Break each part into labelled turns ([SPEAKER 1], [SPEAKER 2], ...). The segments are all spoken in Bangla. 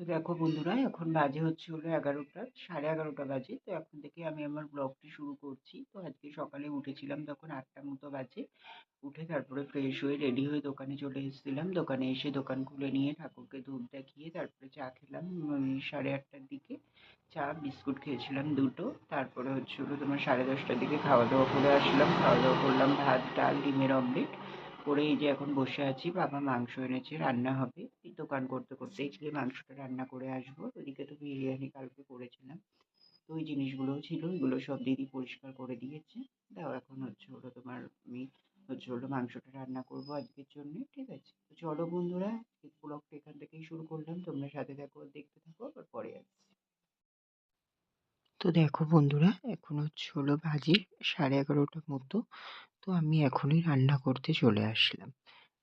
[SPEAKER 1] তো দেখো বন্ধুরা, এখন বাজে হচ্ছে হলো এগারোটা, সাড়ে এগারোটা বাজে। তো এখন থেকে আমি আমার ব্লগটি শুরু করছি। তো আজকে সকালে উঠেছিলাম তখন আটটা মতো বাজে। উঠে তারপরে ফ্রেশ হয়ে রেডি হয়ে দোকানে চলে এসেছিলাম। দোকানে এসে দোকান খুলে নিয়ে ঠাকুরকে ধূপ দেখিয়ে তারপরে চা খেলাম সাড়ে আটটার দিকে। চা, বিস্কুট খেয়েছিলাম দুটো। তারপরে হচ্ছে হলো তোমার সাড়ে দশটার দিকে খাওয়া দাওয়া করে আসলাম। খাওয়া দাওয়া করলাম ভাত, ডাল, ডিমের অমলেট করে এই যে এখন বসে আছি, বাবা মাংস এনেছে, রান্না হবে। দোকান করতে করতে গিয়ে মাংসটা রান্না করে আসব। ওদিকে তো বিরিয়ানি কালকে করেছিলাম। তো ওই জিনিসগুলোও ছিল, ওইগুলো সব দিদি পরিষ্কার করে দিয়েছে। দাও, এখন হচ্ছে হলো তোমার, আমি হচ্ছে হলো মাংসটা রান্না করব আজকের জন্য, ঠিক আছে? তো চলো বন্ধুরা ব্লগটা এখান থেকেই শুরু করলাম। তোমরা সাথে দেখো দেখতে থাকো, আবার পরে আসছি। তো দেখো বন্ধুরা, এখন হচ্ছে হলো বাজে সাড়ে এগারোটার মতো তো আমি এখনই রান্না করতে চলে আসলাম।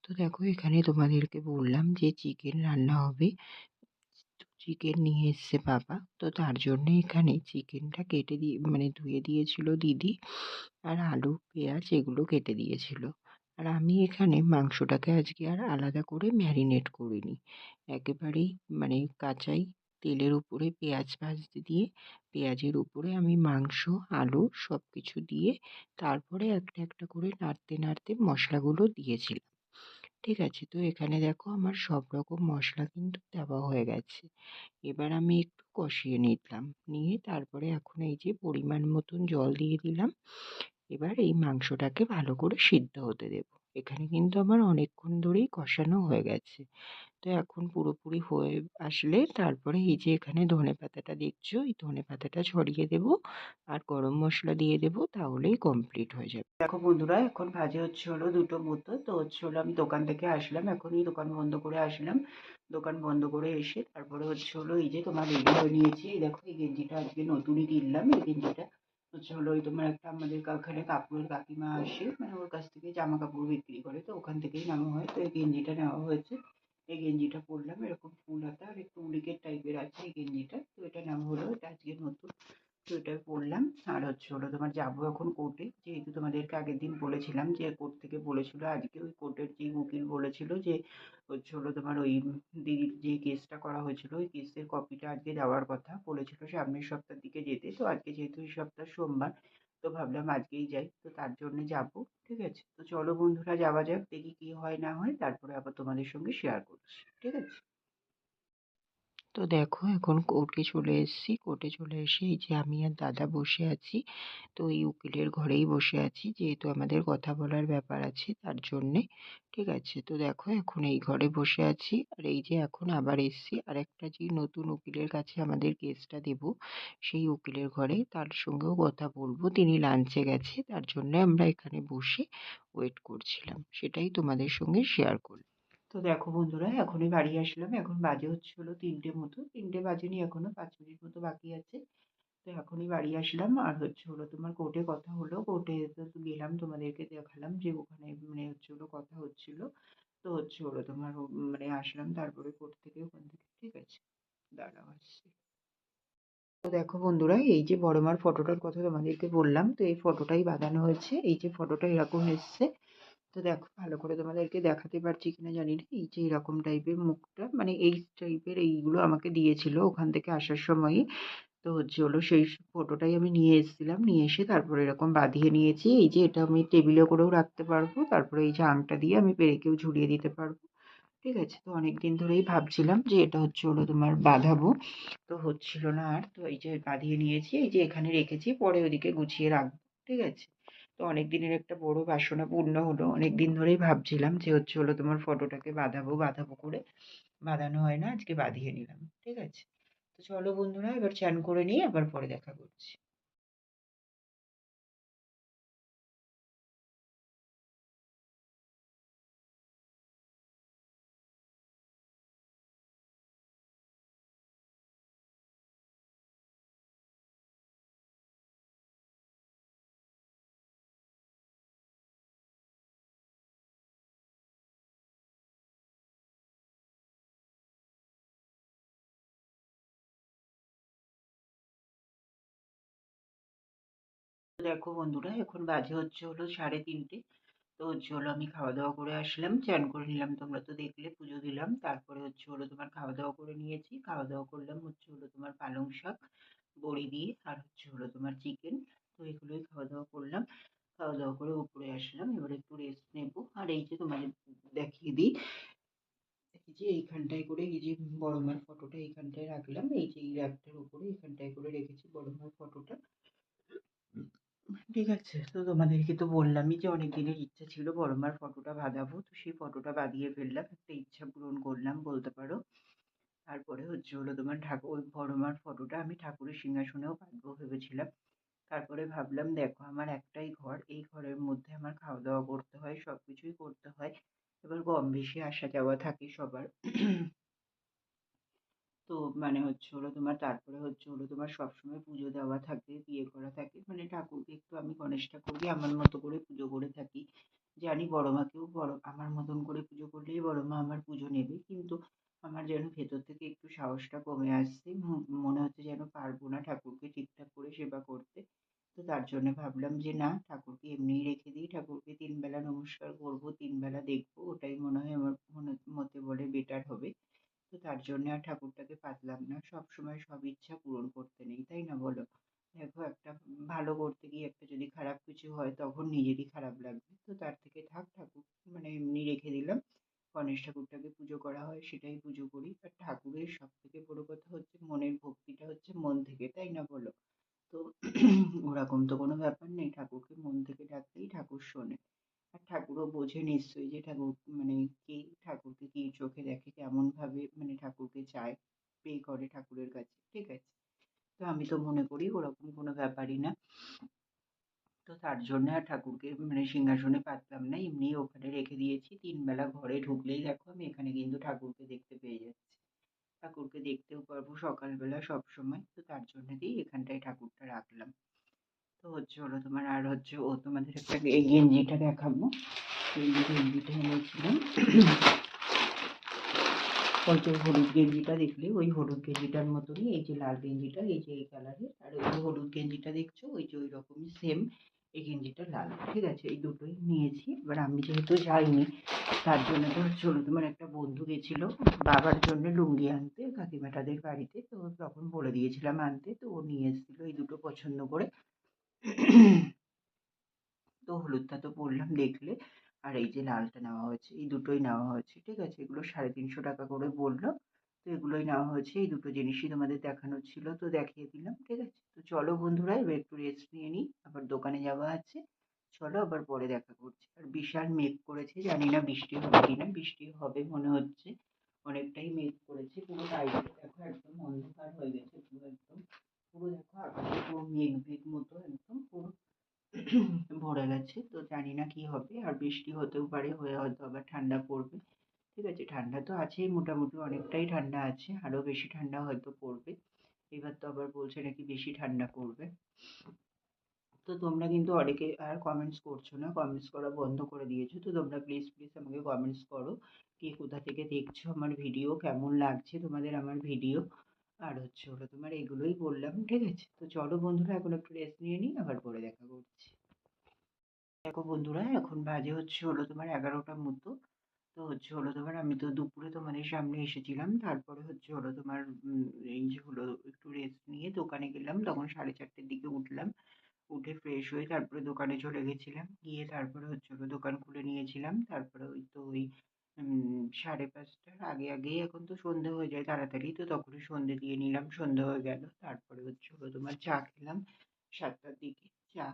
[SPEAKER 1] তো দেখো, এখানে তোমাদেরকে বললাম যে, চিকেন রান্না হবে। চিকেন নিয়ে এসছে বাবা। তো তার জন্যে এখানে চিকেনটা কেটে দিয়ে মানে ধুয়ে দিয়েছিল দিদি। আর আলু, পেঁয়াজ এগুলো কেটে দিয়েছিল। আর আমি এখানে মাংসটাকে আজকে আর আলাদা করে ম্যারিনেট করিনি। একেবারেই মানে কাঁচাই তেলের উপরে পেঁয়াজ ভাজতে দিয়ে, পেঁয়াজের উপরে আমি মাংস, আলু সব কিছু দিয়ে তারপরে একটা একটা করে নাড়তে নাড়তে মশলাগুলো দিয়েছিলাম। ঠিক আছে, তো এখানে দেখো আমার সব রকম মশলা কিন্তু দেওয়া হয়ে গেছে। এবার আমি একটু কষিয়ে নিলাম, নিয়ে তারপরে এখন এই যে পরিমাণ মতন জল দিয়ে দিলাম, এবার এই মাংসটাকে ভালো করে সিদ্ধ হতে দেবো। এখানে কিন্তু আমার অনেকক্ষণ ধরেই কষানো হয়ে গেছে। তো এখন পুরোপুরি হয়ে আসলে তারপরে এই যে এখানে ধনে পাতাটা দেখছ, এই ধনে পাতাটা ছড়িয়ে দেব আর গরম মশলা দিয়ে দেবো তাহলেই কমপ্লিট হয়ে যাবে। দেখো বন্ধুরা, এখন ভাজে হচ্ছে হলো দুটো মতো। তো হচ্ছে হলো আমি দোকান থেকে আসলাম, এখনই দোকান বন্ধ করে আসলাম। দোকান বন্ধ করে এসে তারপরে হচ্ছে হলো এই যে তোমার রেডি হয়ে নিয়েছি। এই দেখো এই গেঞ্জিটা আজকে নতুনই কিনলাম। এই গেঞ্জিটা হচ্ছে হলো ওই তোমার একটা আমাদের ওখানে কাপড়ের কাকিমা আসে মানে ওর কাছ থেকে জামা কাপড় বিক্রি করে, তো ওখান থেকেই নেওয়া হয়। তো এই গেঞ্জিটা নেওয়া হয়েছে। এই গেঞ্জিটা পরলাম, এরকম ফুল হাতা আর একটু উলিকের টাইপের আছে এই গেঞ্জিটা। তো এটা নাম হলো, এটা আজকে নতুন। তো এটা পরলাম। আর হচ্ছে হলো তোমার যাব এখন কোর্টে যেহেতু তোমাদেরকে আগের দিন বলেছিলাম যে কোর্ট থেকে বলেছিল, আজকে ওই কোর্টের যে উকিল বলেছিল যে হচ্ছে হলো তোমার ওই দিদির যে কেসটা করা হয়েছিল, ওই কেসের কপিটা আজকে দেওয়ার কথা। বলেছিল সামনের সপ্তাহের দিকে যেতে। তো আজকে যেহেতু এই সপ্তাহ সোমবার তো ভাবলাম আজকেই যাই, তো তার জন্য যাব, ঠিক আছে? তো চলো বন্ধুরা, যাওয়া যাক, দেখি কি হয় না হয়, তারপরে আবার তোমাদের সঙ্গে শেয়ার করছি, ঠিক আছে? তো দেখো, এখন কোর্টে চলে এসেছি। কোর্টে চলে এসে এই যে আমি আর দাদা বসে আছি, তো এই উকিলের ঘরেই বসে আছি। যেহেতু আমাদের কথা বলার ব্যাপার আছে তার জন্যে, ঠিক আছে? তো দেখো, এখন এই ঘরে বসে আছি। আর এই যে এখন আবার এসছি। আর একটা যে নতুন উকিলের কাছে আমাদের কেসটা দেব, সেই উকিলের ঘরে, তার সঙ্গেও কথা বলব। তিনি লাঞ্চে গেছে, তার জন্য আমরা এখানে বসে ওয়েট করছিলাম। সেটাই তোমাদের সঙ্গে শেয়ার করলাম। তো দেখো বন্ধুরা, এখনই বাড়ি আসলাম। এখন বাজে হচ্ছে হলো তিনটে মতো। তিনটে বাজেনি, এখনও পাঁচ মিনিট মতো বাকি আছে। তো এখনই বাড়ি আসলাম। আর হচ্ছে হলো তোমার কোর্টে কথা হলো। কোর্টে তো গেলাম, তোমাদেরকে দেখালাম যে ওখানে মানে হচ্ছে হলো কথা হচ্ছিল। তো হচ্ছে হলো তোমার মানে আসলাম তারপরে কোর্ট থেকে ওখান থেকে। ঠিক আছে? দাঁড়াও আসছি। তো দেখো বন্ধুরা, এই যে বড় মার ফটোটার কথা তোমাদেরকে বললাম। তো এই ফটোটাই বাঁধানো হয়েছে। এই যে ফটোটা এরকম এসছে। তো দেখো ভালো করে তোমাদেরকে দেখাতে পারছি কিনা জানি না। এই যে এরকম টাইপের মুখটা মানে এই টাইপের এইগুলো আমাকে দিয়েছিল ওখান থেকে আসার সময়ই। তো হচ্ছে হলো সেই ফটোটাই আমি নিয়ে এসেছিলাম, নিয়ে এসে তারপরে এরকম বাঁধিয়ে নিয়েছি। এই যে এটা আমি টেবিলে করেও রাখতে পারব, তারপরে এই যে আংটা দিয়ে আমি পেরেকেও ঝুলিয়ে দিতে পারব। ঠিক আছে? তো অনেক দিন ধরেই ভাবছিলাম যে এটা হচ্ছে হলো তোমার বাঁধাবো। তো হচ্ছিল না আর। তো এই যে বাঁধিয়ে নিয়েছি, এই যে এখানে রেখেছি, পরে ওদিকে গুছিয়ে রাখব। ঠিক আছে? তো অনেক দিনের একটা বড় বাসনা পূর্ণ হলো। অনেক দিন ধরেই ভাবছিলাম যে, হচ্ছে হলো তোমার ফটোটাকে বাঁধাবো বাঁধাবো করে। বাঁধানো হয় না, আজকে বাঁধিয়ে নিলাম। ঠিক আছে? তো চলো বন্ধুরা, এবার চান করে নিয়ে আবার পরে দেখা করছি। দেখো বন্ধুরা, এখন বাজে হচ্ছে হলো সাড়ে তিনটে। তো হচ্ছে হলো আমি খাওয়া দাওয়া করে আসলাম, চান করে নিলাম, তোমরা তো দেখলে পুজো দিলাম। তারপরে হচ্ছে হলো তোমার খাওয়া দাওয়া করে নিয়েছি। খাওয়া দাওয়া করলাম হচ্ছে হলো তোমার পালং শাক, বড়ি দিয়ে, আর হচ্ছে হলো তোমার চিকেন। তো এগুলোই খাওয়া দাওয়া করলাম। খাওয়া দাওয়া করে উপরে আসলাম, এবার একটু রেস্ট নেব। আর এই যে তোমাদের দেখিয়ে দিই যে এইখানটায় করে এই যে বড় মার ফটোটা এইখানটায় রাখলাম। এই যে এই র্যাকটার উপরে এইখানটায় করে রেখেছি বড় মার ফটোটা ঠিক আছে, তো তোমাদেরকে তো বললামই যে অনেক দিনের ইচ্ছা ছিল বড় মার ফটোটা বাঁধাবো, তো সেই ফটোটা বাঁধিয়ে ফেললাম। একটা ইচ্ছা পূরণ করলাম বলতে পারো। তারপরে হচ্ছে হলো তোমার ঠাকুর ওই বড় মার ফটোটা আমি ঠাকুরের সিংহাসনেও বাঁধবো ভেবেছিলাম। তারপরে ভাবলাম, দেখো আমার একটাই ঘর, এই ঘরের মধ্যে আমার খাওয়া দাওয়া করতে হয় সব কিছুই করতে হয়। এবার কম বেশি আসা যাওয়া থাকে সবার। তো মানে হচ্ছে হলো তোমার তারপরে হচ্ছে হলো তোমার সবসময় পুজো দেওয়া থাকে বিয়ে করা থাকে। মানে ঠাকুরকে একটু আমি গণেশ ঠাকুরকে আমার মতো করে পুজো করে থাকি। জানি বড় মাকেও বড়, আমার মতন করে পুজো করলেই বড় মা আমার পুজো নেবে। কিন্তু আমার যেন ভেতর থেকে একটু সাহসটা কমে আসছে মনে হচ্ছে যেন পারব না ঠাকুরকে ঠিকঠাক করে সেবা করতে। তো তার জন্য ভাবলাম যে না, ঠাকুরকে এমনিই রেখে দিই। ঠাকুরকে তিন বেলা নমস্কার করব তিন বেলা দেখব, ওটাই মনে হয় আমার মনে, মতে বলে বেটার হবে। তো তার জন্য আর ঠাকুরটাকে পাতলাম না। সব সময় সব ইচ্ছা পূরণ করতে নেই, তাই না বলো? দেখো একটা ভালো করতে গিয়ে একটা যদি খারাপ কিছু হয়, তখন নিজেরই খারাপ লাগবে। তো তার থেকে থাক ঠাকুর মানে এমনি রেখে দিলাম। গণেশ ঠাকুরটাকে পুজো করা হয়, সেটাই পুজো করি। আর ঠাকুরের সব থেকে বড় কথা হচ্ছে মনের ভক্তিটা হচ্ছে মন থেকে, তাই না বলো? তো ওরকম তো কোনো ব্যাপার নেই। ঠাকুরকে মন থেকে ডাকলেই ঠাকুর শোনে। ঠাকুরও বোঝে নিশ্চয়ই যে ঠাকুর মানে কে ঠাকুরকে কি চোখে দেখে, কেমনভাবে মানে ঠাকুরকে চায় প্রে করে ঠাকুরের কাছে, ঠিক আছে? তো আমি তো মনে করি ওরকম কোনো ব্যাপারই না। তো তার জন্য আর ঠাকুরকে মানে সিংহাসনে পাতলাম না এমনি ওখানে রেখে দিয়েছি। তিন বেলা ঘরে ঢুকলেই দেখো, আমি এখানে কিন্তু ঠাকুরকে দেখতে পেয়ে যাচ্ছি। ঠাকুরকে দেখতেও পারব সকালবেলা সব সময় তো তার জন্যেই এখানটায় ঠাকুরটা রাখলাম। তো হচ্ছে হলো তোমার আর হচ্ছে ও তোমাদের একটা এই গেঞ্জিটা দেখাবো। এই গেঞ্জিটা এনেছিলাম ওই যে হলুদ গেঞ্জিটা দেখলে, ওই হলুদ গেঞ্জিটার মতনই, এই যে লাল গেঞ্জিটা, এই যে এই কালারের, আর ওই যে হলুদ গেঞ্জিটা দেখছ, ওই যে ওই রকমই সেম এই গেঞ্জিটা লাল। ঠিক আছে, এই দুটোই নিয়েছি। এবার আমি যেহেতু যাইনি, তার জন্য তো হলো তোমার একটা বন্ধু গেছিল, বাবার জন্য লুঙ্গি আনতে, কাকিমাটাদের বাড়িতে, তো তখন বলে দিয়েছিলাম আনতে, তো ও নিয়ে এসেছিল এই দুটো পছন্দ করে। তো হলুদটা তো পরলাম দেখলে। আর এই যে লালটা নেওয়া হয়েছে, এই দুটোই নেওয়া হয়েছে, ঠিক আছে? এগুলো সাড়ে তিনশো টাকা করে বলল। তো এগুলোই নেওয়া হয়েছে, এই দুটো জিনিসই তোমাদের দেখানোর ছিল, তো দেখিয়ে দিলাম, ঠিক আছে? তো চলো বন্ধুরা, এবার একটু রেস্ট নিয়ে নিই, আবার দোকানে যাওয়া আছে। চলো আবার পরে দেখা করছি। আর বিশাল মেঘ করেছে, জানি না বৃষ্টি হবে কি না বৃষ্টি হবে মনে হচ্ছে। অনেকটাই মেঘ করেছে, পুরো বাইরে দেখো, একদম অন্ধকার হয়ে গেছে, পুরো একদম। পুরো দেখো আকাশে পুরো মেঘ মেঘ মতো একদম পুরো ভরে গেছে। তো জানি না কি হবে, আর বৃষ্টি হতেও পারে, হয়ে হয়তো আবার ঠান্ডা পড়বে। ঠিক আছে, ঠান্ডা তো আছেই, মোটামুটি অনেকটাই ঠান্ডা আছে, আরও বেশি ঠান্ডা হয়তো পড়বে। এবার তো আবার বলছে নাকি বেশি ঠান্ডা পড়বে। তো তোমরা কিন্তু অনেকে আর কমেন্টস করছ না কমেন্টস করা বন্ধ করে দিয়েছ। তো তোমরা প্লিজ প্লিজ আমাকে কমেন্টস করো, কে কোথা থেকে দেখছ আমার ভিডিও কেমন লাগছে তোমাদের আমার ভিডিও আর হচ্ছে হলো তোমার এগুলোই বললাম, ঠিক আছে? তো চলো বন্ধুরা, এখন একটু রেস্ট নিয়ে নিই, আবার পরে দেখা করছি। দেখো বন্ধুরা, এখন বাজে হচ্ছে হলো তোমার এগারোটার মতো। তো হচ্ছে হলো তোমার আমি তো দুপুরে তোমাদের সামনে এসেছিলাম, তারপরে হচ্ছে হলো তোমার এই যে হলো একটু রেস্ট নিয়ে দোকানে গেলাম, তখন সাড়ে চারটের দিকে উঠলাম। উঠে ফ্রেশ হয়ে তারপরে দোকানে চলে গেছিলাম, গিয়ে তারপরে হচ্ছে হলো দোকান খুলে নিয়েছিলাম, তারপরে ওই তো ওই সাড়ে পাঁচটার আগে আগেই এখন তো সন্ধে হয়ে যায় তাড়াতাড়ি, তো তখনই সন্ধে দিয়ে নিলাম, সন্ধে হয়ে গেল। তারপরে হচ্ছে হলো তোমার চা খেলাম সাতটার দিকে। চা,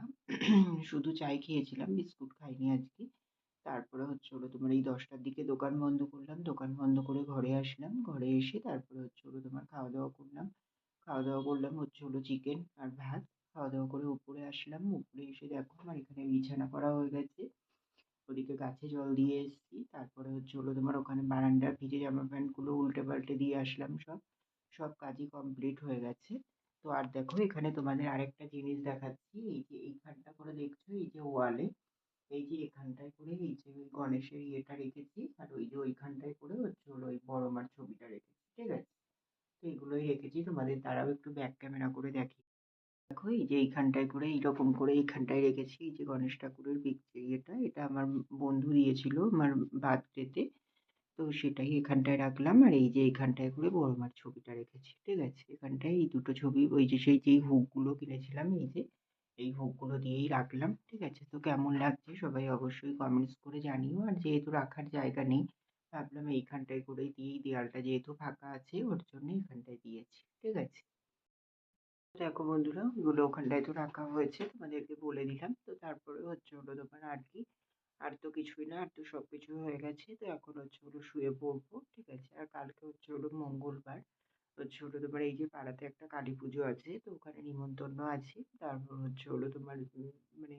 [SPEAKER 1] শুধু চাই খেয়েছিলাম, বিস্কুট খাইনি আজকে। তারপরে হচ্ছে হলো তোমার এই দশটার দিকে দোকান বন্ধ করলাম, দোকান বন্ধ করে ঘরে আসলাম। ঘরে এসে তারপরে হচ্ছে হলো তোমার খাওয়া দাওয়া করলাম। খাওয়া দাওয়া করলাম হচ্ছে হলো চিকেন আর ভাত। খাওয়া দাওয়া করে উপরে আসলাম, উপরে এসে দেখো আমার এখানে বিছানা করা হয়ে গেছে। ওদিকে গাছে জল দিয়ে এসেছি। তারপরে হচ্ছে হলো তোমার ওখানে বারান্দার ভিজে জামা প্যান্টগুলো উল্টে পাল্টে দিয়ে আসলাম সব। সব কাজই কমপ্লিট হয়ে গেছে। তো আর দেখো, এখানে তোমাদের আরেকটা জিনিস দেখাচ্ছি। এই যে এইখানটা করে দেখছ, এই যে ওয়ালে এই যে এখানটায় করে এই যে ওই গণেশের ইয়েটা রেখেছি আর ওই যে ওইখানটায় করে হচ্ছে হলো ওই বড় মার ছবিটা রেখেছি, ঠিক আছে? তো এগুলোই রেখেছি। তোমাদের তারাও একটু ব্যাক ক্যামেরা করে দেখি। দেখো এই যে এইখানটায় করে এইরকম করে এইখানটায় রেখেছি, এই যে গণেশ ঠাকুরের পিকচার ইয়েটা, এটা আমার বন্ধু দিয়েছিল আমার বার্থডেতে। তো সেটাই এখানটায় রাখলাম আর এই যে এইখানটায় করে বড় মার ছবিটা রেখেছি, ঠিক আছে? এখানটায় এই দুটো ছবি, ওই যে সেই, যেই হুকগুলো কিনেছিলাম, এই যে এই হুকগুলো দিয়েই রাখলাম, ঠিক আছে? তো কেমন লাগছে সবাই অবশ্যই কমেন্টস করে জানিও। আর যেহেতু রাখার জায়গা নেই, ভাবলাম এইখানটায় করে দিয়েই দেয়ালটা যেহেতু ফাঁকা আছে, ওর জন্য এখানটায় দিয়েছি, ঠিক আছে? দেখো বন্ধুরা ওগুলো ওখানটায় তো রাখা হয়েছে, তোমাদেরকে বলে দিলাম। তো তারপরে হচ্ছে হলো তোমার আর কি, আর তো কিছুই না, আর তো সব কিছু হয়ে গেছে। তো এখন হচ্ছে হলো শুয়ে পড়ব, ঠিক আছে? আর কালকে হচ্ছে হলো মঙ্গলবার, হচ্ছে হলো তোমার এই যে পাড়াতে একটা কালী পুজো আছে, তো ওখানে নিমন্ত্রণ আছে। তারপর হচ্ছে হলো তোমার মানে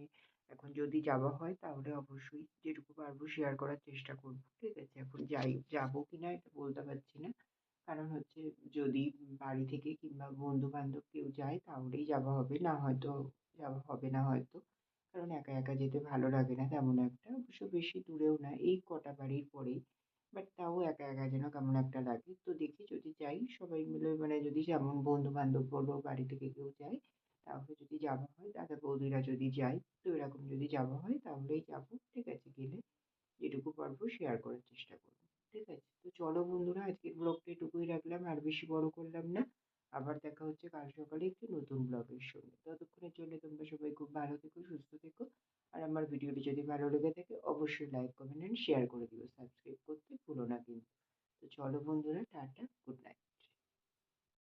[SPEAKER 1] এখন যদি যাওয়া হয়, তাহলে অবশ্যই যেটুকু পারব শেয়ার করার চেষ্টা করব, ঠিক আছে? এখন যাই, যাব কি না এটা বলতে পারছি না। কারণ হচ্ছে যদি বাড়ি থেকে কিংবা বন্ধু বান্ধব কেউ যায়, তাহলেই যাওয়া হবে। না হয়তো যাওয়া হবে না হয়তো। কারণ একা একা যেতে ভালো লাগে না তেমন একটা। অবশ্য বেশি দূরেও না, এই কটা বাড়ির পরেই। বাট তাও একা একা যেন কেমন একটা লাগে। তো দেখি যদি যাই, সবাই মিলে মানে যদি যেমন বন্ধু বান্ধব বলো, বাড়ি থেকে কেউ যায়, তাহলে যদি যাওয়া হয়, দাদা বৌদিরা যদি যায়, তো এরকম যদি যাওয়া হয়, তাহলেই যাব। ঠিক আছে, গেলে যেটুকু পারব শেয়ার করার চেষ্টা করব। ঠিক আছে তো চলো বন্ধুরা, আজকের ব্লগটা এটুকুই রাখলাম, আর বেশি বড় করলাম না। আবার দেখা হচ্ছে কাল সকালে একটি নতুন ব্লগের সঙ্গে। ততক্ষণের জন্য তোমরা সবাই খুব ভালো থেকো, সুস্থ থেকো। আর আমার ভিডিওটি যদি ভালো লেগে থাকে, অবশ্যই লাইক কমেন্ট অ্যান্ড শেয়ার করে দিও। সাবস্ক্রাইব করতে ভুলো না কিন্তু। তো চলো বন্ধুরা, টাটা গুড নাইট